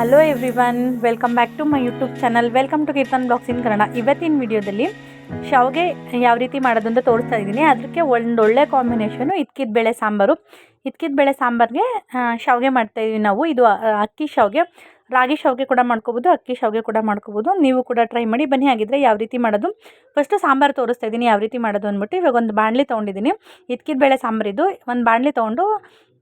Hello everyone welcome back to my YouTube channel welcome to Keerthan blogs in Kannada ಇವತ್ತಿನ ವಿಡಿಯೋದಲ್ಲಿ ಶಾವಿಗೆ ಯಾವ ರೀತಿ ಮಾಡೋದು ಅಂತ ತೋರಿಸ್ತಾ ಇದ್ದೀನಿ. ಅದಕ್ಕೆ ಒಂದು ಒಳ್ಳೆ ಕಾಂಬಿನೇಷನು ಇದ್ಕಿದ ಬೇಳೆ ಸಾಂಬಾರು. ಇದ್ಕಿದ ಬೇಳೆ ಸಾಂಬಾರಿಗೆ ಶಾವಿಗೆ ಮಾಡ್ತಾಯಿದ್ದೀವಿ ನಾವು. ಇದು ಅಕ್ಕಿ ಶಾವಿಗೆ. ರಾಗಿ ಶಾವಿಗೆ ಕೂಡ ಮಾಡ್ಕೋಬೋದು, ಅಕ್ಕಿ ಶಾವಿಗೆ ಕೂಡ ಮಾಡ್ಕೋಬೋದು. ನೀವು ಕೂಡ ಟ್ರೈ ಮಾಡಿ, ಬನ್ನಿ ಆಗಿದ್ರೆ ಯಾವ ರೀತಿ ಮಾಡೋದು. ಫಸ್ಟು ಸಾಂಬಾರು ತೋರಿಸ್ತಾ ಇದ್ದೀನಿ ಯಾವ ರೀತಿ ಮಾಡೋದು ಅಂದ್ಬಿಟ್ಟು ಇವಾಗ ಒಂದು ಬಾಣಲಿ ತೊಗೊಂಡಿದ್ದೀನಿ. ಇದ್ಕಿದ ಬೇಳೆ ಸಾಂಬಾರಿದು ಒಂದು ಬಾಣಲಿ ತೊಗೊಂಡು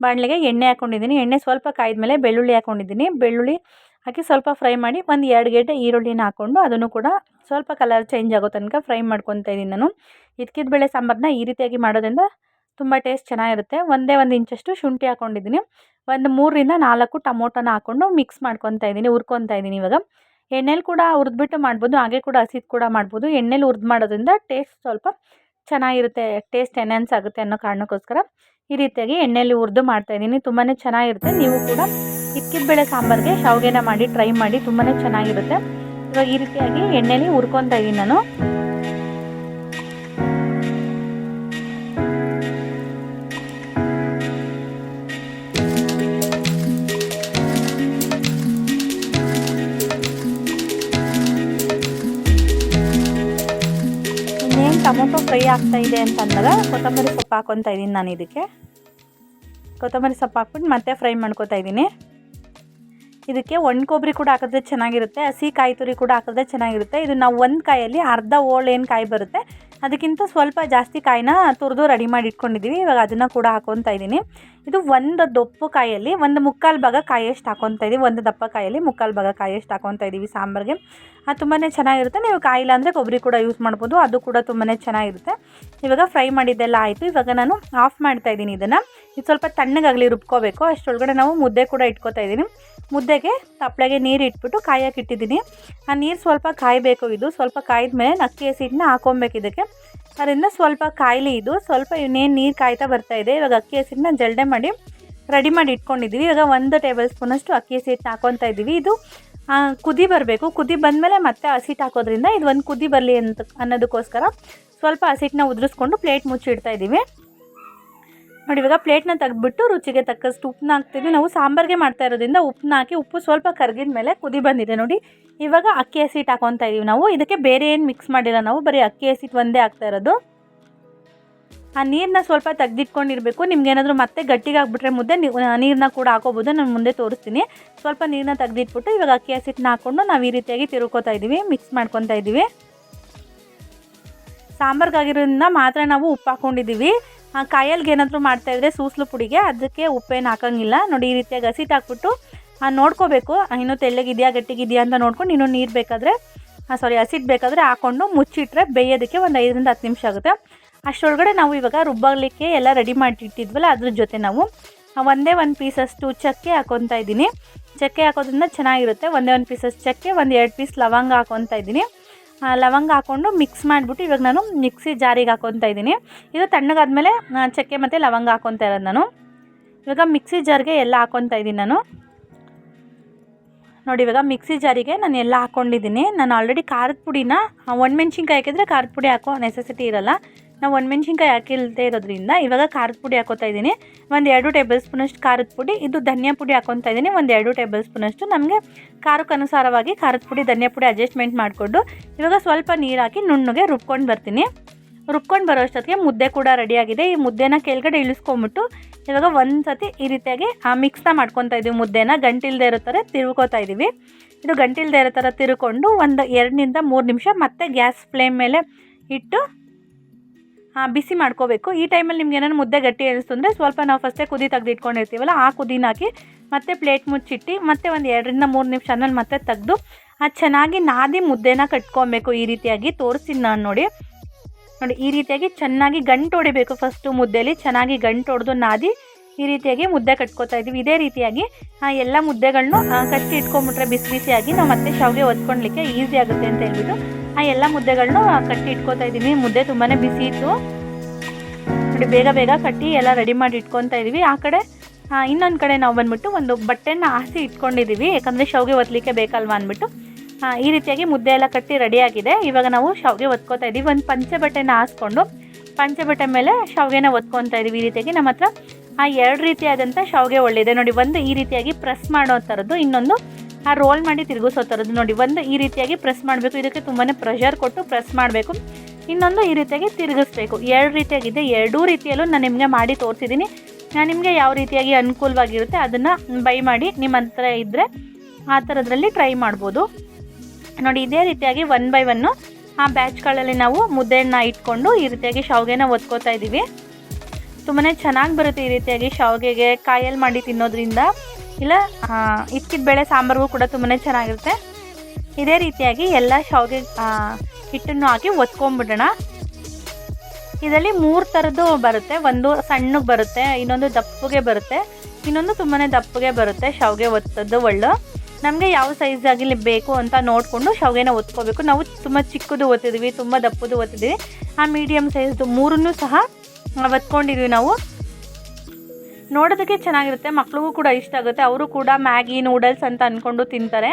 ಬಾಣಲೆಗೆ ಎಣ್ಣೆ ಹಾಕ್ಕೊಂಡಿದ್ದೀನಿ ಎಣ್ಣೆ ಸ್ವಲ್ಪ ಕಾಯ್ದ ಬೆಳ್ಳುಳ್ಳಿ ಹಾಕ್ಕೊಂಡಿದ್ದೀನಿ ಬೆಳ್ಳುಳ್ಳಿ ಹಾಕಿ ಸ್ವಲ್ಪ ಫ್ರೈ ಮಾಡಿ ಒಂದು ಎರಡು ಗೇಟೆ ಈರುಳ್ಳಿನ ಹಾಕ್ಕೊಂಡು ಅದನ್ನು ಕೂಡ ಸ್ವಲ್ಪ ಕಲರ್ ಚೇಂಜ್ ಆಗೋ ತನಕ ಫ್ರೈ ಮಾಡ್ಕೊತಾ ಇದ್ದೀನಿ ನಾನು. ಇದ್ಕಿದ ಬೇಳೆ ಸಾಂಬಾರನ್ನ ಈ ರೀತಿಯಾಗಿ ಮಾಡೋದ್ರಿಂದ ತುಂಬ ಟೇಸ್ಟ್ ಚೆನ್ನಾಗಿರುತ್ತೆ. ಒಂದೇ ಒಂದು ಇಂಚಷ್ಟು ಶುಂಠಿ ಹಾಕ್ಕೊಂಡಿದ್ದೀನಿ ಒಂದು ಮೂರರಿಂದ ನಾಲ್ಕು ಟೊಮೊಟೊನ ಹಾಕ್ಕೊಂಡು ಮಿಕ್ಸ್ ಮಾಡ್ಕೊತಾ ಇದ್ದೀನಿ, ಹುರ್ಕೊತಾ ಇದ್ದೀನಿ ಇವಾಗ. ಎಣ್ಣೆಲಿ ಕೂಡ ಹುರಿದ್ಬಿಟ್ಟು ಮಾಡ್ಬೋದು, ಹಾಗೆ ಕೂಡ ಹಸಿದು ಕೂಡ ಮಾಡ್ಬೋದು. ಎಣ್ಣೆಲಿ ಹುರಿದು ಮಾಡೋದ್ರಿಂದ ಟೇಸ್ಟ್ ಸ್ವಲ್ಪ ಚೆನ್ನಾಗಿರುತ್ತೆ ಟೇಸ್ಟ್ ಎನ್ಹ್ಯಾನ್ಸ್ ಆಗುತ್ತೆ ಅನ್ನೋ ಕಾರಣಕ್ಕೋಸ್ಕರ. ಈ ರೀತಿಯಾಗಿ ಎಣ್ಣೆಯಲ್ಲಿ ಹುರಿದು ಮಾಡ್ತಾಯಿದ್ದೀನಿ ತುಂಬಾ ಚೆನ್ನಾಗಿರುತ್ತೆ. ನೀವು ಕೂಡ ಇಕ್ಕಿದ ಬೇಳೆ ಸಾಂಬಾರಿಗೆ ಶಾವಿಗೆನ ಮಾಡಿ ಟ್ರೈ ಮಾಡಿ ತುಂಬಾ ಚೆನ್ನಾಗಿರುತ್ತೆ. ಇವಾಗ ಈ ರೀತಿಯಾಗಿ ಎಣ್ಣೆಲಿ ಹುರ್ಕೊತಾ ಇದ್ದೀನಿ ನಾನು. ಆಗ್ತಾ ಇದೆ ಅಂತ ಅಂದಾಗ ಕೊತ್ತಂಬರಿ ಸೊಪ್ಪು ಹಾಕೊತಾ ಇದ್ದೀನಿ ನಾನು ಇದಕ್ಕೆ. ಕೊತ್ತಂಬರಿ ಸೊಪ್ಪು ಹಾಕ್ಬಿಟ್ಟು ಮತ್ತೆ ಫ್ರೈ ಮಾಡ್ಕೊತಾ ಇದ್ದೀನಿ ಇದಕ್ಕೆ ಒಣ ಕೊಬ್ಬರಿ ಕೂಡ ಹಾಕಿದ್ರೆ ಚೆನ್ನಾಗಿರುತ್ತೆ, ಹಸಿ ಕಾಯಿ ತುರಿ ಕೂಡ ಹಾಕಿದ್ರೆ ಚೆನ್ನಾಗಿರುತ್ತೆ. ಇದು ನಾವು ಒಂದು ಕಾಯಲ್ಲಿ ಅರ್ಧ ಓಳು ಏನು ಕಾಯಿ ಬರುತ್ತೆ ಅದಕ್ಕಿಂತ ಸ್ವಲ್ಪ ಜಾಸ್ತಿ ಕಾಯಿನ ತುರಿದು ರೆಡಿ ಮಾಡಿ ಇಟ್ಕೊಂಡಿದ್ದೀವಿ ಇವಾಗ ಅದನ್ನು ಕೂಡ ಹಾಕೊತಾ ಇದ್ದೀನಿ. ಇದು ಒಂದು ದೊಪ್ಪು ಕಾಯಲ್ಲಿ, ಒಂದು ಮುಕ್ಕಾಲು ಭಾಗ ಕಾಯಷ್ಟು ಹಾಕ್ಕೊತಾ ಇದ್ದೀವಿ ಒಂದು ದಪ್ಪ ಕಾಯಲ್ಲಿ ಮುಕ್ಕಾಲು ಭಾಗ ಕಾಯಷ್ಟು ಹಾಕ್ಕೊತಾ ಇದ್ದೀವಿ ಸಾಂಬಾರಿಗೆ. ಅದು ತುಂಬಾ ಚೆನ್ನಾಗಿರುತ್ತೆ. ನೀವು ಕಾಯಿಲ್ಲ ಅಂದರೆ ಕೊಬ್ಬರಿ ಕೂಡ ಯೂಸ್ ಮಾಡ್ಬೋದು. ಅದು ಕೂಡ ತುಂಬಾ ಚೆನ್ನಾಗಿರುತ್ತೆ. ಇವಾಗ ಫ್ರೈ ಮಾಡಿದ್ದೆಲ್ಲ ಆಯಿತು. ಇವಾಗ ನಾನು ಆಫ್ ಮಾಡ್ತಾ ಇದ್ದೀನಿ ಇದನ್ನು. ಇದು ಸ್ವಲ್ಪ ತಣ್ಣಗಾಗಲಿ ರುಬ್ಕೋಬೇಕು. ಅಷ್ಟರೊಳಗಡೆ ನಾವು ಮುದ್ದೆ ಕೂಡ ಇಟ್ಕೊತಾ ಇದ್ದೀನಿ ಮುದ್ದೆಗೆ ತಪ್ಪಳೆಗೆ ನೀರು ಇಟ್ಬಿಟ್ಟು ಕಾಯಕ್ಕೆ ಇಟ್ಟಿದ್ದೀನಿ. ಆ ನೀರು ಸ್ವಲ್ಪ ಕಾಯಬೇಕು ಇದು. ಸ್ವಲ್ಪ ಕಾಯ್ದ ಮೇಲೆ ಅಕ್ಕಿ ಹಸಿಟ್ಟನ್ನ ಹಾಕೊಬೇಕು ಇದಕ್ಕೆ. ಅದರಿಂದ ಸ್ವಲ್ಪ ಕಾಯಿಲೆ ಇದು. ಸ್ವಲ್ಪ ಇನ್ನೇನು ನೀರು ಕಾಯ್ತಾ ಬರ್ತಾ ಇದೆ. ಇವಾಗ ಅಕ್ಕಿ ಹಸಿಟ್ಟನ್ನ ಜಲ್ಡೆ ಮಾಡಿ ರೆಡಿ ಮಾಡಿ ಇಟ್ಕೊಂಡಿದ್ದೀವಿ ಇವಾಗ ಒಂದು ಟೇಬಲ್ ಸ್ಪೂನಷ್ಟು ಅಕ್ಕಿ ಹಸಿಟ್ಟು ಹಾಕೊತಾ ಇದ್ದೀವಿ ಇದು ಕುದಿ ಬರಬೇಕು. ಕುದಿ ಬಂದಮೇಲೆ ಮತ್ತೆ ಹಸಿಟ್ಟು ಹಾಕೋದ್ರಿಂದ ಇದು ಒಂದು ಕುದಿ ಬರಲಿ ಅಂತ ಅನ್ನೋದಕ್ಕೋಸ್ಕರ ಸ್ವಲ್ಪ ಹಸಿಟ್ಟನ್ನ ಉದುರಿಸ್ಕೊಂಡು ಪ್ಲೇಟ್ ಮುಚ್ಚಿಡ್ತಾ ಇದ್ದೀವಿ ನೋಡಿ, ಇವಾಗ ಪ್ಲೇಟ್ನ ತೆಗೆದ್ಬಿಟ್ಟು ರುಚಿಗೆ ತಕ್ಕಷ್ಟು ಉಪ್ಪನ್ನ ಹಾಕ್ತೀವಿ. ನಾವು ಸಾಂಬಾರಿಗೆ ಮಾಡ್ತಾ ಇರೋದ್ರಿಂದ ಉಪ್ಪನ್ನ ಹಾಕಿ ಉಪ್ಪು ಸ್ವಲ್ಪ ಕರಗಿದ ಮೇಲೆ ಕುದಿ ಬಂದಿದೆ ನೋಡಿ. ಇವಾಗ ಅಕ್ಕಿ ಹಸಿಟ್ಟು ಹಾಕೊತಾ ಇದೀವಿ ನಾವು. ಇದಕ್ಕೆ ಬೇರೆ ಏನು ಮಿಕ್ಸ್ ಮಾಡಿಲ್ಲ ನಾವು. ಬರೀ ಅಕ್ಕಿ ಹಸಿಟ್ಟು ಒಂದೇ ಹಾಕ್ತಾ ಇರೋದು. ಆ ನೀರನ್ನ ಸ್ವಲ್ಪ ತೆಗೆದಿಟ್ಕೊಂಡಿರಬೇಕು. ನಿಮ್ಗೆ ಏನಾದರೂ ಮತ್ತೆ ಗಟ್ಟಿಗೆ ಹಾಕ್ಬಿಟ್ರೆ ಮುದ್ದೆ ನೀರನ್ನ ಕೂಡ ಹಾಕೋಬೋದು. ನಾನು ಮುಂದೆ ತೋರಿಸ್ತೀನಿ. ಸ್ವಲ್ಪ ನೀರನ್ನ ತೆಗೆದಿಟ್ಬಿಟ್ಟು ಇವಾಗ ಅಕ್ಕಿ ಹಸಿಟ್ಟನ್ನ ಹಾಕ್ಕೊಂಡು ನಾವು ಈ ರೀತಿಯಾಗಿ ತಿರುಕೋತಾ ಇದ್ದೀವಿ ಮಿಕ್ಸ್ ಮಾಡ್ಕೊತಾ ಇದ್ದೀವಿ ಸಾಂಬಾರ್ಗಾಗಿರೋದ್ರಿಂದ ಮಾತ್ರ ನಾವು ಉಪ್ಪು ಹಾಕ್ಕೊಂಡಿದ್ದೀವಿ ಕಾಯಲ್ಗೆ ಏನಾದರೂ ಮಾಡ್ತಾಯಿದ್ರೆ ಸೂಸ್ಲು ಪುಡಿಗೆ, ಅದಕ್ಕೆ ಉಪ್ಪೇನು ಹಾಕೋಂಗಿಲ್ಲ. ನೋಡಿ, ಈ ರೀತಿಯಾಗಿ ಹಸಿಟ್ಟು ಹಾಕ್ಬಿಟ್ಟು ನೋಡ್ಕೋಬೇಕು. ಇನ್ನೂ ತೆಳ್ಳಗಿದೆಯಾ, ಗಟ್ಟಿಗಿದೆಯಾ ಅಂತ ನೋಡ್ಕೊಂಡು ಇನ್ನೂ ನೀರು ಬೇಕಾದರೆ ಸಾರಿ ಹಸಿಟ್ಟು ಬೇಕಾದರೆ ಹಾಕ್ಕೊಂಡು ಮುಚ್ಚಿಟ್ರೆ ಬೇಯೋದಕ್ಕೆ ಒಂದು ಐದರಿಂದ ಹತ್ತು ನಿಮಿಷ ಆಗುತ್ತೆ. ಅಷ್ಟರೊಳಗಡೆ ನಾವು ಇವಾಗ ರುಬ್ಬಾಗಲಿಕ್ಕೆ ಎಲ್ಲ ರೆಡಿ ಮಾಡಿ ಇಟ್ಟಿದ್ವಲ್ಲ ಅದ್ರ ಜೊತೆ ನಾವು ಒಂದೇ ಒಂದು ಪೀಸಷ್ಟು ಚಕ್ಕೆ ಹಾಕೊತಾ ಇದ್ದೀನಿ. ಚಕ್ಕೆ ಹಾಕೋದ್ರಿಂದ ಚೆನ್ನಾಗಿರುತ್ತೆ. ಒಂದೇ ಒಂದು ಪೀಸಸ್ ಚಕ್ಕೆ, ಒಂದು ಎರಡು ಪೀಸ್ ಲವಂಗ ಹಾಕೊತಾ ಇದ್ದೀನಿ. ಲವಂಗ ಹಾಕ್ಕೊಂಡು ಮಿಕ್ಸ್ ಮಾಡಿಬಿಟ್ಟು ಇವಾಗ ನಾನು ಮಿಕ್ಸಿ ಜಾರಿಗೆ ಹಾಕೊತಾ ಇದ್ದೀನಿ. ಇದು ತಣ್ಣಗಾದ್ಮೇಲೆ ಚಕ್ಕೆ ಮತ್ತು ಲವಂಗ ಹಾಕೊತಾ ಇರೋದು ನಾನು. ಇವಾಗ ಮಿಕ್ಸಿ ಜಾರಿಗೆ ಎಲ್ಲ ಹಾಕೊತಾ ಇದ್ದೀನಿ ನಾನು. ನೋಡಿ, ಇವಾಗ ಮಿಕ್ಸಿ ಜಾರಿಗೆ ನಾನು ಎಲ್ಲ ಹಾಕ್ಕೊಂಡಿದ್ದೀನಿ ನಾನು ಆಲ್ರೆಡಿ ಖಾರದ ಪುಡಿನ ಒಣಮೆಣ್ಸಿನ್ಕಾಯಿ ಹಾಕಿದ್ರೆ ಖಾರದ ಪುಡಿ ಹಾಕೋ ನೆಸೆಸಿಟಿ ಇರಲ್ಲ. ನಾವು ಒಣಮೆಣ್ಸಿನ್ಕಾಯಿ ಹಾಕಿಲ್ದೇ ಇರೋದ್ರಿಂದ ಇವಾಗ ಖಾರದ ಪುಡಿ ಹಾಕೋತಾ ಇದ್ದೀನಿ. ಒಂದು ಎರಡು ಟೇಬಲ್ ಸ್ಪೂನಷ್ಟು ಖಾರದ ಪುಡಿ, ಇದು ಧನಿಯಾ ಪುಡಿ ಹಾಕೊತಾ ಇದ್ದೀನಿ. ಒಂದು ಎರಡು ಟೇಬಲ್ ಸ್ಪೂನಷ್ಟು ನಮಗೆ ಖಾರಕ್ಕೆ ಅನುಸಾರವಾಗಿ ಖಾರದ ಪುಡಿ, ಧನಿಯಾ ಪುಡಿ ಅಡ್ಜಸ್ಟ್ಮೆಂಟ್ ಮಾಡಿಕೊಂಡು ಇವಾಗ ಸ್ವಲ್ಪ ನೀರು ಹಾಕಿ ನುಣ್ಣಗೆ ರುಬ್ಕೊಂಡು ಬರ್ತೀನಿ. ರುಬ್ಕೊಂಡು ಬರೋ ಅಷ್ಟೊತ್ತಿಗೆ ಮುದ್ದೆ ಕೂಡ ರೆಡಿಯಾಗಿದೆ ಈ ಮುದ್ದೆನ ಕೆಳಗಡೆ ಇಳಿಸ್ಕೊಂಬಿಟ್ಟು ಇವಾಗ ಒಂದು ಸತಿ ಈ ರೀತಿಯಾಗಿ ಆ ಮಿಕ್ಸ್ನ ಮಾಡ್ಕೊತಾ ಇದ್ದೀವಿ ಮುದ್ದೆನ ಗಂಟಿಲ್ದೇ ಇರೋ ಥರ ತಿರುಕೋತಾ ಇದ್ದೀವಿ ಇದು ಗಂಟಿಲ್ದೇ ಇರೋ ಥರ ತಿರುಕೊಂಡು ಒಂದು ಎರಡರಿಂದ ಮೂರು ನಿಮಿಷ ಮತ್ತೆ ಗ್ಯಾಸ್ ಫ್ಲೇಮ್ ಮೇಲೆ ಇಟ್ಟು ಬಿಸಿ ಮಾಡ್ಕೋಬೇಕು. ಈ ಟೈಮಲ್ಲಿ ನಿಮ್ಗೆ ಏನಾದ್ರು ಮುದ್ದೆ ಗಟ್ಟಿ ಅನಿಸ್ತು ಅಂದರೆ ಸ್ವಲ್ಪ ನಾವು ಫಸ್ಟೇ ಕುದಿ ತೆಗ್ದು ಇಟ್ಕೊಂಡಿರ್ತೀವಲ್ಲ ಆ ಕುದಿನ ಹಾಕಿ ಮತ್ತೆ ಪ್ಲೇಟ್ ಮುಚ್ಚಿಟ್ಟು ಮತ್ತೆ ಒಂದು ಎರಡರಿಂದ ಮೂರು ನಿಮಿಷ ಆದ್ಮೇಲೆ ಮತ್ತೆ ತೆಗೆದು ಅದು ಚೆನ್ನಾಗಿ ನಾದಿ ಮುದ್ದೆನ ಕಟ್ಕೊಬೇಕು ಈ ರೀತಿಯಾಗಿ ತೋರಿಸ್ತೀನಿ ನಾನು ನೋಡಿ. ನೋಡಿ, ಈ ರೀತಿಯಾಗಿ ಚೆನ್ನಾಗಿ ಗಂಟು ಹೊಡಿಬೇಕು ಫಸ್ಟು ಮುದ್ದೆಲಿ, ಚೆನ್ನಾಗಿ ಗಂಟು ಹೊಡೆದು ನಾದಿ ಈ ರೀತಿಯಾಗಿ ಮುದ್ದೆ ಕಟ್ಕೋತಾ ಇದ್ದೀವಿ. ಇದೇ ರೀತಿಯಾಗಿ ಎಲ್ಲ ಮುದ್ದೆಗಳನ್ನೂ ಕಟ್ಟಿ ಇಟ್ಕೊಂಬಿಟ್ರೆ ಬಿಸಿ ಬಿಸಿಯಾಗಿ ನಾವು ಮತ್ತೆ ಶಾವಿಗೆ ಒದ್ಕೊಳ್ಲಿಕ್ಕೆ ಈಸಿ ಆಗುತ್ತೆ ಅಂತ ಹೇಳ್ಬಿಟ್ಟು, ಆ, ಎಲ್ಲ ಮುದ್ದೆಗಳನ್ನೂ ಕಟ್ಟಿ ಇಟ್ಕೋತಾ ಇದ್ದೀನಿ ಮುದ್ದೆ ತುಂಬಾ ಬಿಸಿ ಇತ್ತು. ನೋಡಿ ಬೇಗ ಬೇಗ ಕಟ್ಟಿ ಎಲ್ಲ ರೆಡಿ ಮಾಡಿ ಇಟ್ಕೊತಾ ಇದ್ದೀವಿ ಆ ಕಡೆ ಇನ್ನೊಂದು ಕಡೆ ನಾವು ಬಂದ್ಬಿಟ್ಟು ಒಂದು ಬಟ್ಟೆನ ಹಾಸಿ ಇಟ್ಕೊಂಡಿದ್ದೀವಿ ಯಾಕಂದರೆ ಶಾವಿಗೆ ಒತ್ತಲಿಕ್ಕೆ ಬೇಕಲ್ವಾ ಅಂದ್ಬಿಟ್ಟು. ಈ ರೀತಿಯಾಗಿ ಮುದ್ದೆ ಎಲ್ಲ ಕಟ್ಟಿ ರೆಡಿಯಾಗಿದೆ ಇವಾಗ ನಾವು ಶಾವಿಗೆ ಒತ್ಕೋತಾ ಇದ್ದೀವಿ ಒಂದು ಪಂಚೆ ಬಟ್ಟೆನ ಹಾಸ್ಕೊಂಡು ಪಂಚೆ ಬಟ್ಟೆ ಮೇಲೆ ಶಾವಿಗೆನ ಒತ್ಕೊತಾ ಇದ್ದೀವಿ ಈ ರೀತಿಯಾಗಿ ನಮ್ಮ ಹತ್ರ, ಆ, ಎರಡು ರೀತಿಯಾದಂಥ ಶಾವಿಗೆ ಒಳ್ಳೆಯದೆ. ನೋಡಿ, ಒಂದು ಈ ರೀತಿಯಾಗಿ ಪ್ರೆಸ್ ಮಾಡೋ ಥರದ್ದು, ಇನ್ನೊಂದು ಆ ರೋಲ್ ಮಾಡಿ ತಿರುಗಿಸೋ ಥರದ್ದು. ನೋಡಿ, ಒಂದು ಈ ರೀತಿಯಾಗಿ ಪ್ರೆಸ್ ಮಾಡಬೇಕು. ಇದಕ್ಕೆ ತುಂಬಾ ಪ್ರೆಷರ್ ಕೊಟ್ಟು ಪ್ರೆಸ್ ಮಾಡಬೇಕು. ಇನ್ನೊಂದು ಈ ರೀತಿಯಾಗಿ ತಿರುಗಿಸ್ಬೇಕು. ಎರಡು ರೀತಿಯಾಗಿದೆ. ಎರಡೂ ರೀತಿಯಲ್ಲೂ ನಾನು ನಿಮಗೆ ಮಾಡಿ ತೋರಿಸಿದ್ದೀನಿ ನಾನು ನಿಮಗೆ ಯಾವ ರೀತಿಯಾಗಿ ಅನುಕೂಲವಾಗಿರುತ್ತೆ ಅದನ್ನು ಬೈ ಮಾಡಿ ನಿಮ್ಮ ಹತ್ರ ಇದ್ದರೆ ಆ ಥರದ್ರಲ್ಲಿ ಟ್ರೈ ಮಾಡ್ಬೋದು. ನೋಡಿ, ಇದೇ ರೀತಿಯಾಗಿ ಒನ್ ಬೈ ಒನ್ನು ಆ ಬ್ಯಾಚ್ಗಳಲ್ಲಿ ನಾವು ಮುದ್ದೆಯನ್ನ ಇಟ್ಕೊಂಡು ಈ ರೀತಿಯಾಗಿ ಶಾವಿಗೆನ ಒತ್ಕೋತಾ ಇದ್ದೀವಿ ತುಂಬಾ ಚೆನ್ನಾಗಿ ಬರುತ್ತೆ ಈ ರೀತಿಯಾಗಿ ಶಾವಿಗೆಗೆ ಕಾಯಲ್ಲಿ ಮಾಡಿ ತಿನ್ನೋದ್ರಿಂದ. ಇಲ್ಲ ಇಕ್ಕಿದ ಬೇಳೆ ಸಾಂಬಾರಿಗೂ ಕೂಡ ತುಂಬಾ ಚೆನ್ನಾಗಿರುತ್ತೆ. ಇದೇ ರೀತಿಯಾಗಿ ಎಲ್ಲ ಶಾವಿಗೆ ಹಿಟ್ಟನ್ನು ಹಾಕಿ ಒತ್ಕೊಂಡ್ಬಿಡೋಣ. ಇದರಲ್ಲಿ ಮೂರು ಥರದ್ದು ಬರುತ್ತೆ. ಒಂದು ಸಣ್ಣಗೆ ಬರುತ್ತೆ, ಇನ್ನೊಂದು ದಪ್ಪಗೆ ಬರುತ್ತೆ. ಇನ್ನೊಂದು ತುಂಬಾ ದಪ್ಪಗೆ ಬರುತ್ತೆ, ಶಾವಿಗೆ ಒತ್ತದ್ದು ಒಳ್ಳೆ. ನಮಗೆ ಯಾವ ಸೈಜ್ ಆಗಲಿ ಬೇಕು ಅಂತ ನೋಡಿಕೊಂಡು ಶಾವಿಗೆನ ಒತ್ಕೋಬೇಕು. ನಾವು ತುಂಬ ಚಿಕ್ಕದು ಒತ್ತಿದ್ವಿ, ತುಂಬ ದಪ್ಪದು ಒತ್ತಿದ್ವಿ. ಆ ಮೀಡಿಯಮ್ ಸೈಜ್ದು ಮೂರನ್ನೂ ಸಹ ಒತ್ಕೊಂಡಿದ್ವಿ ನಾವು. ನೋಡೋದಕ್ಕೆ ಚೆನ್ನಾಗಿರುತ್ತೆ. ಮಕ್ಳಿಗೂ ಕೂಡ ಇಷ್ಟ ಆಗುತ್ತೆ. ಅವರು ಕೂಡ ಮ್ಯಾಗಿ ನೂಡಲ್ಸ್ ಅಂತ ಅಂದ್ಕೊಂಡು ತಿಂತಾರೆ.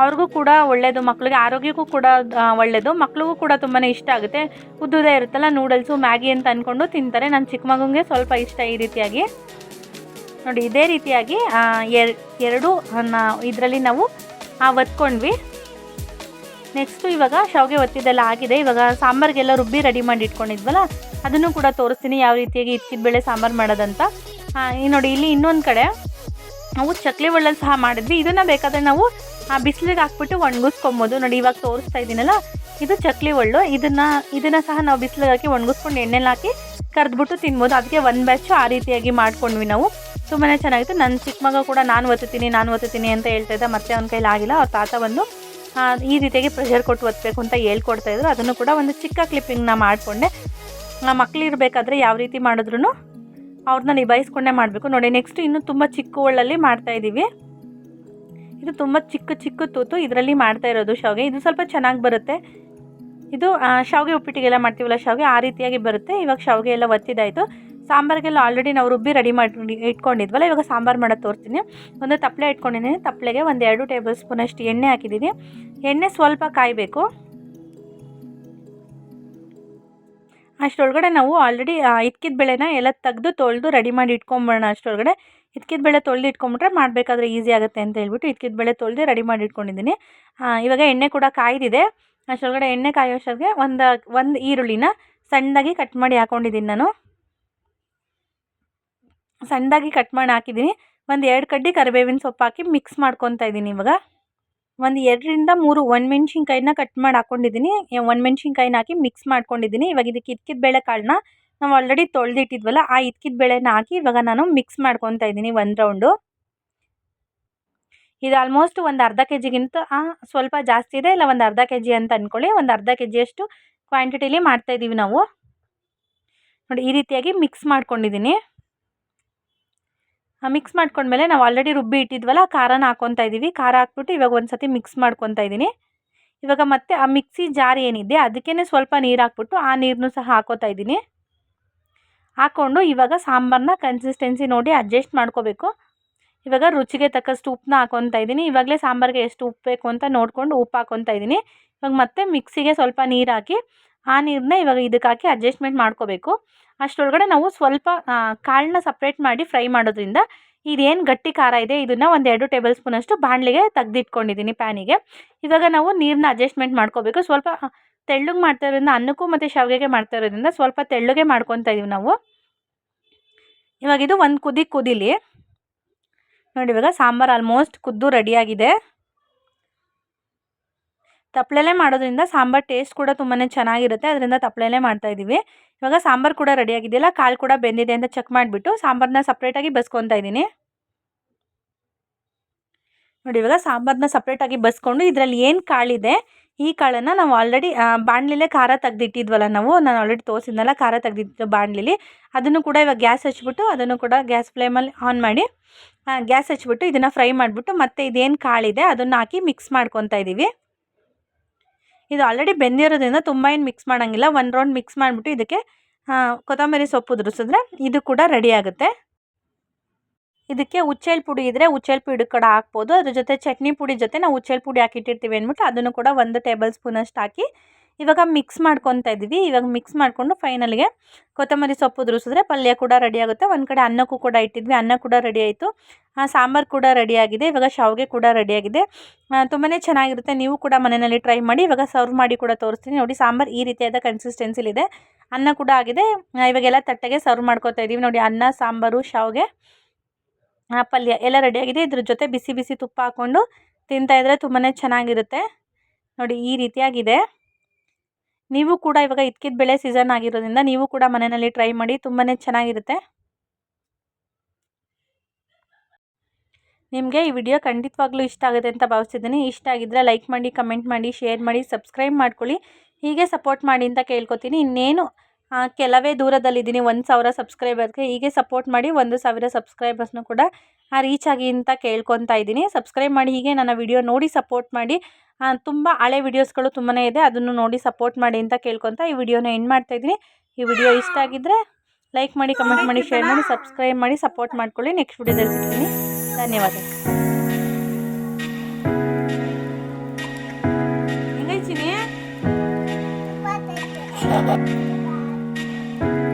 ಅವ್ರಿಗೂ ಕೂಡ ಒಳ್ಳೆಯದು ಮಕ್ಕಳಿಗೆ ಆರೋಗ್ಯಕ್ಕೂ ಕೂಡ ಒಳ್ಳೆಯದು ಮಕ್ಳಿಗೂ ಕೂಡ ತುಂಬಾ ಇಷ್ಟ ಆಗುತ್ತೆ. ಉದ್ದುದೇ ಇರುತ್ತಲ್ಲ, ನೂಡಲ್ಸು, ಮ್ಯಾಗಿ ಅಂತ ಅಂದ್ಕೊಂಡು ತಿಂತಾರೆ. ನನ್ನ ಚಿಕ್ಕ ಮಗುಗೆ ಸ್ವಲ್ಪ ಇಷ್ಟ ಈ ರೀತಿಯಾಗಿ. ನೋಡಿ, ಇದೇ ರೀತಿಯಾಗಿ ಎರಡು ಇದರಲ್ಲಿ ನಾವು ಒತ್ಕೊಂಡ್ವಿ. ನೆಕ್ಸ್ಟು ಇವಾಗ ಶಾವಿಗೆ ಒತ್ತಿದ್ದೆಲ್ಲ ಆಗಿದೆ. ಇವಾಗ ಸಾಂಬಾರಿಗೆಲ್ಲ ರುಬ್ಬಿ ರೆಡಿ ಮಾಡಿ ಇಟ್ಕೊಂಡಿದ್ವಲ್ಲ, ಅದನ್ನು ಕೂಡ ತೋರಿಸ್ತೀನಿ ಯಾವ ರೀತಿಯಾಗಿ ಇಕ್ಕಿದ ಬೇಳೆ ಸಾಂಬಾರು ಮಾಡೋದಂತ. ಈ ನೋಡಿ, ಇಲ್ಲಿ ಇನ್ನೊಂದು ಕಡೆ ನಾವು ಚಕ್ಲಿ ಒಳ್ಳಲ್ಲಿ ಸಹ ಮಾಡಿದ್ವಿ. ಇದನ್ನು ಬೇಕಾದರೆ ನಾವು ಆ, ಬಿಸಿಲಿಗೆ ಹಾಕ್ಬಿಟ್ಟು ಒಣಗಿಸ್ಕೊಬೋದು. ನೋಡಿ, ಇವಾಗ ತೋರಿಸ್ತಾ ಇದ್ದೀನಲ್ಲ ಇದು ಚಕ್ಲಿ ಒಳ್ಳು. ಇದನ್ನು ಇದನ್ನು ಸಹ ನಾವು ಬಿಸಿಲಿಗೆ ಹಾಕಿ ಒಣಗಿಸ್ಕೊಂಡು ಎಣ್ಣೆಲಿ ಹಾಕಿ ಕರೆದ್ಬಿಟ್ಟು ತಿನ್ಬೋದು. ಅದಕ್ಕೆ ಒಂದು ಬ್ಯಾಚು ಆ ರೀತಿಯಾಗಿ ಮಾಡ್ಕೊಂಡ್ವಿ ನಾವು. ತುಂಬಾ ಚೆನ್ನಾಗಿತ್ತು. ನನ್ನ ಚಿಕ್ಕ ಮಗ ಕೂಡ ನಾನು ಒತ್ತುತ್ತೀನಿ ನಾನು ಒತ್ತುತ್ತೀನಿ ಅಂತ ಹೇಳ್ತಾ ಇದ್ದ. ಮತ್ತೆ ಅವ್ನ ಕೈಲಿ ಆಗಿಲ್ಲ. ಅವ್ರ ತಾತ ಬಂದು ಈ ರೀತಿಯಾಗಿ ಪ್ರೆಷರ್ ಕೊಟ್ಟು ಒತ್ತಬೇಕು ಅಂತ ಹೇಳ್ಕೊಡ್ತಾ ಇದ್ರು. ಅದನ್ನು ಕೂಡ ಒಂದು ಚಿಕ್ಕ ಕ್ಲಿಪ್ಪಿಂಗ್ನ ಮಾಡಿಕೊಂಡೆ. ಮಕ್ಳು ಇರಬೇಕಾದ್ರೆ ಯಾವ ರೀತಿ ಮಾಡಿದ್ರು ಅವ್ರನ್ನ ನಿಭಾಯಿಸ್ಕೊಂಡೇ ಮಾಡಬೇಕು. ನೋಡಿ ನೆಕ್ಸ್ಟ್ ಇನ್ನೂ ತುಂಬ ಚಿಕ್ಕ ಒಳ್ಳಲ್ಲಿ ಮಾಡ್ತಾಯಿದ್ದೀವಿ ಇದು ತುಂಬ ಚಿಕ್ಕ ಚಿಕ್ಕ ತೂತು ಇದರಲ್ಲಿ ಮಾಡ್ತಾ ಇರೋದು ಶಾವಿಗೆ. ಇದು ಸ್ವಲ್ಪ ಚೆನ್ನಾಗಿ ಬರುತ್ತೆ. ಇದು ಶಾವಿಗೆ ಉಪ್ಪಿಟ್ಟಿಗೆಲ್ಲ ಮಾಡ್ತೀವಲ್ಲ ಶಾವಿಗೆ, ಆ ರೀತಿಯಾಗಿ ಬರುತ್ತೆ. ಇವಾಗ ಶಾವಿಗೆ ಎಲ್ಲ ಒತ್ತಿದಾಯಿತು. ಸಾಂಬಾರಿಗೆಲ್ಲ ಆಲ್ರೆಡಿ ನಾವು ರುಬ್ಬಿ ರೆಡಿ ಮಾಡಿ, ಇಟ್ಕೊಂಡಿದ್ವಲ್ಲ, ಇವಾಗ ಸಾಂಬಾರು ಮಾಡೋದು ತೋರಿಸ್ತೀನಿ. ಒಂದು ತಪ್ಪಲೆ ಇಟ್ಕೊಂಡಿದ್ದೀನಿ. ತಪ್ಪಲೆಗೆ ಒಂದು ಎರಡು ಟೇಬಲ್ ಸ್ಪೂನ್ ಅಷ್ಟು ಎಣ್ಣೆ ಹಾಕಿದ್ದೀನಿ. ಎಣ್ಣೆ ಸ್ವಲ್ಪ ಕಾಯಬೇಕು. ಅಷ್ಟರೊಳಗಡೆ ನಾವು ಆಲ್ರೆಡಿ ಇಕ್ಕಿದ ಬೆಳೆನ ಎಲ್ಲ ತೆಗೆದು ತೊಳೆದು ರೆಡಿ ಮಾಡಿ ಇಟ್ಕೊಂಬೋಣ ಅಷ್ಟರೊಳಗಡೆ ಇದ್ಕಿದ ಬೇಳೆ ತೊಳೆದು ಇಟ್ಕೊಂಬಿಟ್ರೆ ಮಾಡಬೇಕಾದ್ರೆ ಈಸಿ ಆಗುತ್ತೆ ಅಂತ ಹೇಳ್ಬಿಟ್ಟು ಇದ್ಕಿದ ಬೇಳೆ ತೊಳೆದು ರೆಡಿ ಮಾಡಿ ಇಟ್ಕೊಂಡಿದ್ದೀನಿ. ಇವಾಗ ಎಣ್ಣೆ ಕೂಡ ಕಾಯ್ದಿದೆ. ಅಷ್ಟೊಳಗಡೆ ಎಣ್ಣೆ ಕಾಯೋಷ್ಟೊಳಗೆ ಒಂದು ಒಂದು ಈರುಳ್ಳಿನ ಸಣ್ಣದಾಗಿ ಕಟ್ ಮಾಡಿ ಹಾಕ್ಕೊಂಡಿದ್ದೀನಿ ನಾನು. ಸಣ್ಣದಾಗಿ ಕಟ್ ಮಾಡಿ ಹಾಕಿದ್ದೀನಿ. ಒಂದು ಎರಡು ಕಡ್ಡಿ ಕರಿಬೇವಿನ ಸೊಪ್ಪು ಹಾಕಿ ಮಿಕ್ಸ್ ಮಾಡ್ಕೊತಾ ಇದ್ದೀನಿ ಇವಾಗ. ಒಂದು ಎರಡರಿಂದ ಮೂರು ಮೆಣ್ಸಿನ್ಕಾಯಿನ ಕಟ್ ಮಾಡಿ ಹಾಕ್ಕೊಂಡಿದ್ದೀನಿ ಮೆಣ್ಸಿನ್ಕಾಯಿನ ಹಾಕಿ ಮಿಕ್ಸ್ ಮಾಡ್ಕೊಂಡಿದ್ದೀನಿ. ಇವಾಗ ಇದಕ್ಕೆ ಇದ್ಕಿದ ಬೇಳೆ ಕಾಳನ್ನ ನಾವು ಆಲ್ರೆಡಿ ತೊಳೆದಿಟ್ಟಿದ್ವಲ್ಲ, ಆ ಇದ್ಕಿದ ಬೇಳೆನ ಹಾಕಿ ಇವಾಗ ನಾನು ಮಿಕ್ಸ್ ಮಾಡ್ಕೊತಾ ಇದ್ದೀನಿ ಒಂದು ರೌಂಡು ಇದು ಆಲ್ಮೋಸ್ಟ್ ಒಂದು ಅರ್ಧ ಕೆ ಜಿಗಿಂತ ಸ್ವಲ್ಪ ಜಾಸ್ತಿ ಇದೆ, ಇಲ್ಲ ಒಂದು ಅರ್ಧ ಕೆ ಜಿ ಅಂತ ಅಂದ್ಕೊಳ್ಳಿ ಒಂದು ಅರ್ಧ ಕೆ ಜಿಯಷ್ಟು ಕ್ವಾಂಟಿಟಿಲಿ ಮಾಡ್ತಾಯಿದ್ದೀವಿ ನಾವು. ನೋಡಿ, ಈ ರೀತಿಯಾಗಿ ಮಿಕ್ಸ್ ಮಾಡ್ಕೊಂಡಿದ್ದೀನಿ ಮಿಕ್ಸ್ ಮಾಡ್ಕೊಂಡ್ಮೇಲೆ ನಾವು ಆಲ್ರೆಡಿ ರುಬ್ಬಿ ಇಟ್ಟಿದ್ವಲ್ಲ ಖಾರನ ಹಾಕ್ಕೊತಾ ಇದ್ದೀವಿ ಖಾರ ಹಾಕ್ಬಿಟ್ಟು ಇವಾಗ ಒಂದು ಸತಿ ಮಿಕ್ಸ್ ಮಾಡ್ಕೊತಾ ಇದ್ದೀನಿ ಇವಾಗ ಮತ್ತೆ ಆ ಮಿಕ್ಸಿ ಜಾರ್ ಏನಿದೆ ಅದಕ್ಕೇ ಸ್ವಲ್ಪ ನೀರು ಹಾಕ್ಬಿಟ್ಟು ಆ ನೀರನ್ನು ಸಹ ಹಾಕೋತಾ ಇದ್ದೀನಿ ಹಾಕ್ಕೊಂಡು ಇವಾಗ ಸಾಂಬಾರನ್ನ ಕನ್ಸಿಸ್ಟೆನ್ಸಿ ನೋಡಿ ಅಡ್ಜಸ್ಟ್ ಮಾಡ್ಕೋಬೇಕು. ಇವಾಗ ರುಚಿಗೆ ತಕ್ಕಷ್ಟು ಉಪ್ಪನ್ನ ಹಾಕೊತಾ ಇದ್ದೀನಿ. ಇವಾಗಲೇ ಸಾಂಬಾರಿಗೆ ಎಷ್ಟು ಉಪ್ಪು ಬೇಕು ಅಂತ ನೋಡಿಕೊಂಡು ಉಪ್ಪು ಹಾಕೊತಾ ಇದ್ದೀನಿ. ಇವಾಗ ಮತ್ತೆ ಮಿಕ್ಸಿಗೆ ಸ್ವಲ್ಪ ನೀರು ಹಾಕಿ, ಆ ನೀರನ್ನ ಇವಾಗ ಇದಕ್ಕೆ ಹಾಕಿ ಅಡ್ಜಸ್ಟ್ಮೆಂಟ್ ಮಾಡ್ಕೋಬೇಕು. ಅಷ್ಟರೊಳಗಡೆ ನಾವು ಸ್ವಲ್ಪ ಕಾಳನ್ನ ಸಪ್ರೇಟ್ ಮಾಡಿ ಫ್ರೈ ಮಾಡೋದ್ರಿಂದ ಇದೇನು ಗಟ್ಟಿ ಖಾರ ಇದೆ, ಇದನ್ನು ಒಂದು ಎರಡು ಟೇಬಲ್ ಸ್ಪೂನಷ್ಟು ಬಾಣಲಿಗೆ ತೆಗೆದಿಟ್ಕೊಂಡಿದ್ದೀನಿ ಪ್ಯಾನಿಗೆ ಇವಾಗ ನಾವು ನೀರನ್ನ ಅಡ್ಜಸ್ಟ್ಮೆಂಟ್ ಮಾಡ್ಕೋಬೇಕು. ಸ್ವಲ್ಪ ತೆಳ್ಳಗೆ ಮಾಡ್ತಾ ಇರೋದ್ರಿಂದ ಅನ್ನಕ್ಕೂ ಮತ್ತು ಶಾವಿಗೆಗೆ ಮಾಡ್ತಾ ಇರೋದ್ರಿಂದ ಸ್ವಲ್ಪ ತೆಳ್ಳಗೆ ಮಾಡ್ಕೊತಾ ಇದೀವಿ ನಾವು. ಇವಾಗ ಇದು ಒಂದು ಕುದಿ ಕುದಿಲಿ. ನೋಡಿ ಇವಾಗ ಸಾಂಬಾರು ಆಲ್ಮೋಸ್ಟ್ ಕುದ್ದು ರೆಡಿಯಾಗಿದೆ ತಪ್ಪಲೆಲೆ ಮಾಡೋದ್ರಿಂದ ಸಾಂಬಾರು ಟೇಸ್ಟ್ ಕೂಡ ತುಂಬಾ ಚೆನ್ನಾಗಿರುತ್ತೆ. ಅದರಿಂದ ತಪ್ಪಲೆಲೆ ಮಾಡ್ತಾಯಿದ್ದೀವಿ ಇವಾಗ ಸಾಂಬಾರು ಕೂಡ ರೆಡಿಯಾಗಿದೆಯಲ್ಲ ಕಾಲು ಕೂಡ ಬೆಂದಿದೆ ಅಂತ ಚೆಕ್ ಮಾಡಿಬಿಟ್ಟು ಸಾಂಬಾರನ್ನ ಸಪ್ರೇಟಾಗಿ ಬಸ್ಕೊತಾ ಇದ್ದೀನಿ ನೋಡಿ ಇವಾಗ ಸಾಂಬಾರನ್ನ ಸಪ್ರೇಟಾಗಿ ಬಸ್ಕೊಂಡು ಇದರಲ್ಲಿ ಏನು ಕಾಳಿದೆ ಈ ಕಾಳನ್ನು ನಾವು ಆಲ್ರೆಡಿ ಬಾಣಲಿಲೇ ಖಾರ ತೆಗ್ದಿಟ್ಟಿದ್ವಲ್ಲ ನಾವು, ನಾನು ಆಲ್ರೆಡಿ ತೋರಿಸಿದ್ನಲ್ಲ ಖಾರ ತೆಗ್ದಿಟ್ಟು ಬಾಣಲಿಲಿ, ಅದನ್ನು ಕೂಡ ಇವಾಗ ಗ್ಯಾಸ್ ಹಚ್ಬಿಟ್ಟು ಅದನ್ನು ಕೂಡ ಗ್ಯಾಸ್ ಫ್ಲೇಮಲ್ಲಿ ಆನ್ ಮಾಡಿ ಗ್ಯಾಸ್ ಹಚ್ಬಿಟ್ಟು ಇದನ್ನು ಫ್ರೈ ಮಾಡಿಬಿಟ್ಟು ಮತ್ತೆ ಇದೇನು ಕಾಳಿದೆ ಅದನ್ನು ಹಾಕಿ ಮಿಕ್ಸ್ ಮಾಡ್ಕೊತಾ ಇದ್ದೀವಿ ಇದು ಆಲ್ರೆಡಿ ಬೆಂದಿರೋದ್ರಿಂದ ತುಂಬ ಏನು ಮಿಕ್ಸ್ ಮಾಡೋಂಗಿಲ್ಲ, ಒಂದು ರೌಂಡ್ ಮಿಕ್ಸ್ ಮಾಡಿಬಿಟ್ಟು ಇದಕ್ಕೆ ಕೊತ್ತಂಬರಿ ಸೊಪ್ಪು ಉದುರಿಸಿದ್ರೆ ಇದು ಕೂಡ ರೆಡಿ ಆಗುತ್ತೆ. ಇದಕ್ಕೆ ಉಚ್ಚೆಲ್ ಪುಡಿ ಇದ್ದರೆ ಉಚ್ಚೆಲ್ ಪುಡಿ ಕೂಡ ಹಾಕ್ಬೋದು. ಅದ್ರ ಜೊತೆ ಚಟ್ನಿ ಪುಡಿ ಜೊತೆ ನಾವು ಉಚ್ಚೆಲ್ ಪುಡಿ ಹಾಕಿಟ್ಟಿರ್ತೀವಿ ಅಂದ್ಬಿಟ್ಟು ಅದನ್ನು ಕೂಡ ಒಂದು ಟೇಬಲ್ ಸ್ಪೂನಷ್ಟು ಹಾಕಿ ಇವಾಗ ಮಿಕ್ಸ್ ಮಾಡ್ಕೊತಾ ಇದ್ವಿ ಇವಾಗ ಮಿಕ್ಸ್ ಮಾಡಿಕೊಂಡು ಫೈನಲ್ಗೆ ಕೊತ್ತಂಬರಿ ಸೊಪ್ಪು ಉದುರಿಸಿದ್ರೆ ಪಲ್ಯ ಕೂಡ ರೆಡಿ ಆಗುತ್ತೆ. ಒಂದು ಕಡೆ ಅನ್ನಕ್ಕೂ ಕೂಡ ಇಟ್ಟಿದ್ವಿ. ಅನ್ನ ಕೂಡ ರೆಡಿ ಆಯಿತು. ಸಾಂಬಾರು ಕೂಡ ರೆಡಿಯಾಗಿದೆ ಇವಾಗ ಶಾವಿಗೆ ಕೂಡ ರೆಡಿಯಾಗಿದೆ ತುಂಬಾ ಚೆನ್ನಾಗಿರುತ್ತೆ. ನೀವು ಕೂಡ ಮನೆಯಲ್ಲಿ ಟ್ರೈ ಮಾಡಿ ಇವಾಗ ಸರ್ವ್ ಮಾಡಿ ಕೂಡ ತೋರಿಸ್ತೀನಿ. ನೋಡಿ ಸಾಂಬಾರು ಈ ರೀತಿಯಾದ ಕನ್ಸಿಸ್ಟೆನ್ಸಿಲಿದೆ ಅನ್ನ ಕೂಡ ಆಗಿದೆ. ಇವಾಗೆಲ್ಲ ತಟ್ಟೆಗೆ ಸರ್ವ್ ಮಾಡ್ಕೋತಾ ಇದ್ದೀವಿ. ನೋಡಿ ಅನ್ನ, ಸಾಂಬಾರು ಶಾವಿಗೆ ಪಲ್ಯ ಎಲ್ಲ ರೆಡಿಯಾಗಿದೆ ಇದ್ರ ಜೊತೆ ಬಿಸಿ ಬಿಸಿ ತುಪ್ಪ ಹಾಕ್ಕೊಂಡು ತಿಂತಾಯಿದ್ರೆ ತುಂಬಾ ಚೆನ್ನಾಗಿರುತ್ತೆ. ನೋಡಿ ಈ ರೀತಿಯಾಗಿದೆ. ನೀವು ಕೂಡ ಇವಾಗ ಇದ್ಕಿದ ಬೆಳೆ ಸೀಸನ್ ಆಗಿರೋದ್ರಿಂದ ನೀವು ಕೂಡ ಮನೆಯಲ್ಲಿ ಟ್ರೈ ಮಾಡಿ ತುಂಬಾ ಚೆನ್ನಾಗಿರುತ್ತೆ. ನಿಮಗೆ ಈ ವಿಡಿಯೋ ಖಂಡಿತವಾಗ್ಲೂ ಇಷ್ಟ ಆಗುತ್ತೆ ಅಂತ ಭಾವಿಸ್ತಿದ್ದೀನಿ. ಇಷ್ಟ ಆಗಿದ್ದರೆ ಲೈಕ್ ಮಾಡಿ ಕಮೆಂಟ್ ಮಾಡಿ ಶೇರ್ ಮಾಡಿ ಸಬ್ಸ್ಕ್ರೈಬ್ ಮಾಡ್ಕೊಳ್ಳಿ. ಹೀಗೆ ಸಪೋರ್ಟ್ ಮಾಡಿ ಅಂತ ಕೇಳ್ಕೊತೀನಿ. ಇನ್ನೇನು ಕೆಲವೇ ದೂರದಲ್ಲಿದ್ದೀನಿ, ಒಂದು ಸಾವಿರ ಸಬ್ಸ್ಕ್ರೈಬರ್ಗೆ ಹೀಗೆ ಸಪೋರ್ಟ್ ಮಾಡಿ ಒಂದು ಸಾವಿರ ಸಬ್ಸ್ಕ್ರೈಬರ್ಸ್ನೂ ಕೂಡ ರೀಚ್ ಆಗಿ ಅಂತ ಕೇಳ್ಕೊತಾ ಇದ್ದೀನಿ. ಸಬ್ಸ್ಕ್ರೈಬ್ ಮಾಡಿ, ಹೀಗೆ ನನ್ನ ವಿಡಿಯೋ ನೋಡಿ ಸಪೋರ್ಟ್ ಮಾಡಿ. ತುಂಬ ಹಳೆ ವಿಡಿಯೋಸ್ಗಳು ತುಂಬಾ ಇದೆ. ಅದನ್ನು ನೋಡಿ ಸಪೋರ್ಟ್ ಮಾಡಿ ಅಂತ ಕೇಳ್ಕೊತಾ ಈ ವಿಡಿಯೋನ ಎಂಡ್ ಮಾಡ್ತಾಯಿದ್ದೀನಿ ಈ ವಿಡಿಯೋ ಇಷ್ಟ ಆಗಿದ್ದರೆ ಲೈಕ್ ಮಾಡಿ ಕಮೆಂಟ್ ಮಾಡಿ ಶೇರ್ ಮಾಡಿ ಸಬ್ಸ್ಕ್ರೈಬ್ ಮಾಡಿ ಸಪೋರ್ಟ್ ಮಾಡ್ಕೊಳ್ಳಿ. ನೆಕ್ಸ್ಟ್ ವಿಡಿಯೋದಲ್ಲಿ ಸಿಗ್ತೀನಿ. ಧನ್ಯವಾದ. ಹೆಂಗೈತೀನಿ Thank you.